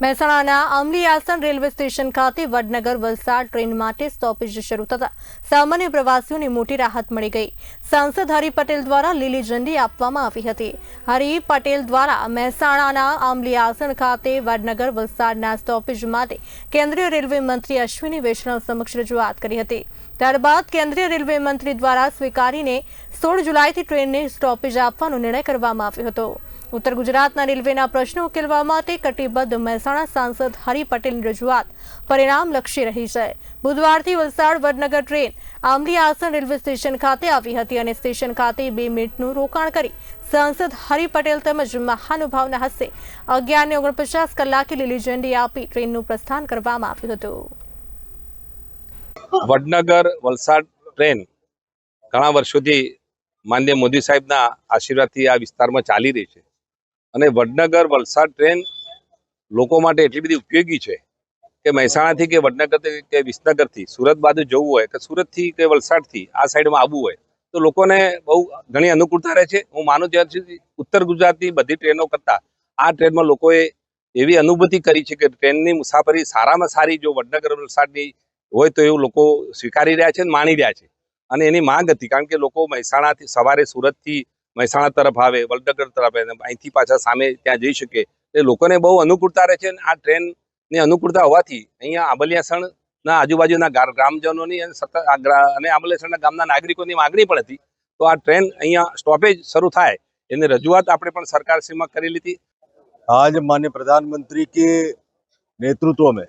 મહેસાણાના અમલી railway station ખાતે વડનગર વલસાડ ટ્રેન માટે સ્ટોપેજ શરૂ થતા સામાન્ય પ્રવાસીઓને મોટી રાહત મળી ગઈ. સાંસદ હરિ પટેલ દ્વારા લીલી ઝંડી આપવામાં આવી હતી. હરિ પટેલ દ્વારા મહેસાણાના આસન ખાતે વડનગર વલસાડના સ્ટોપેજ માટે કેન્દ્રીય રેલવે મંત્રી અશ્વિની વૈષ્ણવ સમક્ષ રજૂઆત કરી હતી. ત્યારબાદ કેન્દ્રીય રેલવે મંત્રી દ્વારા સ્વીકારીને સોળ જુલાઈથી ટ્રેનને સ્ટોપેજ આપવાનો નિર્ણય કરવામાં આવ્યો હતો. ઉત્તર ગુજરાતના રેલવેના પ્રશ્નો ઉકેલવા માટે કટિબદ્ધ મહેસાણા સાંસદ હરિ પટેલની રજૂઆત પરિણામલક્ષી રહી છે. બુધવારથી વલસાડ વડનગર ટ્રેન આંબલી આસન રેલવે સ્ટેશન ખાતે આવી હતી અને સ્ટેશન ખાતે બે મિનિટનું રોકાણ કરી સાંસદ હરિ પટેલ તેમજ મહાનુભાવના હસ્તે અગિયારને ઓગણપચાસ કલાકે લીલી ઝંડી આપી ટ્રેનનું પ્રસ્થાન કરવામાં આવ્યું હતું. વડનગર વલસાડ ટ્રેન ઘણા વર્ષોથી માનનીય મોદી સાહેબના આશીર્વાદથી આ વિસ્તારમાં ચાલી રહી છે. અને વડનગર વલસાડ ટ્રેન લોકો માટે એટલી બધી ઉપયોગી છે કે મહેસાણાથી કે વડનગરથી કે વિસનગરથી, સુરત બાજુ જવું હોય કે સુરતથી કે વલસાડથી આ સાઈડમાં આવવું હોય, તો લોકોને બહુ ઘણી અનુકૂળતા રહે છે. હું માનું ત્યાં સુધી ઉત્તર ગુજરાતની બધી ટ્રેનો કરતાં આ ટ્રેનમાં લોકોએ એવી અનુભૂતિ કરી છે કે ટ્રેનની મુસાફરી સારામાં સારી જો વડનગર વલસાડની હોય તો એવું લોકો સ્વીકારી રહ્યા છે અને માણી રહ્યા છે. અને એની માંગ હતી કારણ કે લોકો મહેસાણાથી સવારે સુરતથી મહેસાણા તરફ આવે વડનગર તરફ આવે અને અહીંથી પાછા સામે ત્યાં જઈ શકે એ લોકોને બહુ અનુકૂળતા રહે છે અને આ ટ્રેનની અનુકૂળતા હોવાથી અહીંયા આંબલિયાસણના આજુબાજુના ગાર- ગ્રામજનોની અને સતત આ ગ્રા- અને આંબલિયાસણના ગામના નાગરિકોની માગણી પણ હતી તો આ ટ્રેન અહીંયા સ્ટોપેજ શરૂ થાય એની રજૂઆત આપણે પણ સરકારશ્રીમાં કરી લીધી आज माननीय प्रधानमंत्री के नेतृत्व में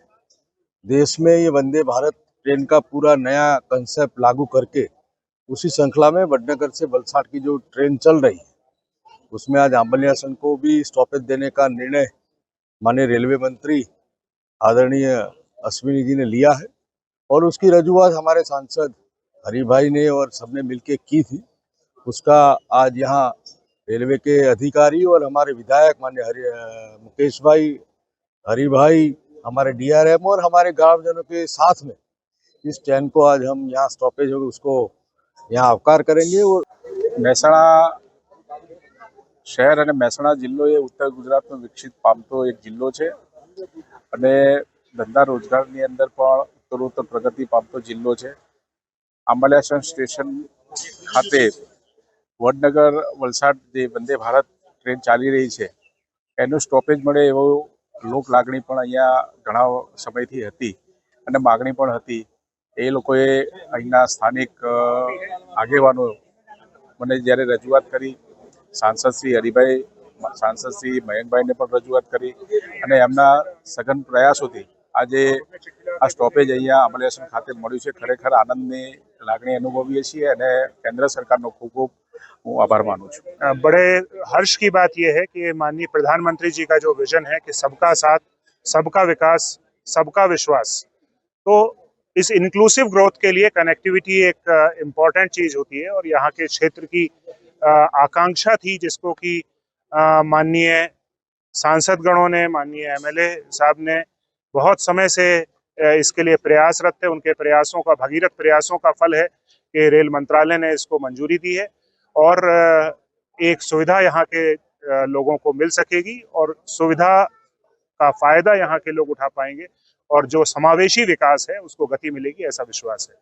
देश में ये वंदे भारत ट्रेन का पूरा नया कंसेप्ट लागू करके उसी श्रृंखला में वडनगर से वलसाड की जो ट्रेन चल रही है, उसमें आज आंबलियासन को भी स्टॉपेज देने का निर्णय माननीय रेलवे मंत्री आदरणीय अश्विनी जी ने लिया है और उसकी रजूआत हमारे सांसद हरिभाई ने और सबने मिलकर की थी। उसका आज यहाँ रेलवे के अधिकारी और हमारे विधायक मान्य हरि मुकेश भाई, हरि भाई, हमारे डीआरएम और हमारे ग्रामजनों के साथ में इस ट्रेन को आज हम यहाँ स्टॉपेज होगा उसको यहाँ अवकार करेंगे और મહેસાણા શહેર અને મહેસાણા જિલ્લો એ ઉત્તર ગુજરાતનો વિકસિત પામતો એક જિલ્લો છે અને ધંધા રોજગારની અંદર પણ ઉત્તરોત્તર પ્રગતિ પામતો જિલ્લો છે આંબાલિયાસન સ્ટેશન ખાતે વડનગર વલસાડ જે વંદે ભારત ટ્રેન ચાલી રહી છે એનું સ્ટોપેજ મળે એવો લોક લાગણી પણ અહીંયા ઘણા સમયથી હતી અને માગણી પણ હતી એ લોકોએ અહીંના સ્થાનિક અ, આગેવાનો મને જ્યારે રજૂઆત કરી સાંસદ શ્રી હરિભાઈ સાંસદ શ્રી મયંકભાઈને પણ રજૂઆત કરી અને એમના સઘન પ્રયાસોથી આજે આ સ્ટોપેજ અહીંયા અમલેશન ખાતે મળ્યું છે ખરેખર આનંદની લાગણી અનુભવીએ છીએ અને કેન્દ્ર સરકારનો ખૂબ ખૂબ હું આભાર માનું છું अ, बड़े हर्ष की बात यह है कि माननीय प्रधानमंत्री जी का जो विजन है कि सबका साथ सबका विकास सबका विश्वास तो इस इंक्लूसिव ग्रोथ के लिए कनेक्टिविटी एक इंपॉर्टेंट चीज़ होती है और यहाँ के क्षेत्र की आकांक्षा थी जिसको कि माननीय सांसद गणों ने, माननीय एमएलए साहब ने बहुत समय से इसके लिए प्रयासरत थे। उनके प्रयासों का, भगीरथ प्रयासों का फल है कि रेल मंत्रालय ने इसको मंजूरी दी है और एक सुविधा यहाँ के लोगों को मिल सकेगी और सुविधा का फ़ायदा यहाँ के लोग उठा पाएँगे। और जो समावेशी विकास है उसको गति मिलेगी ऐसा विश्वास है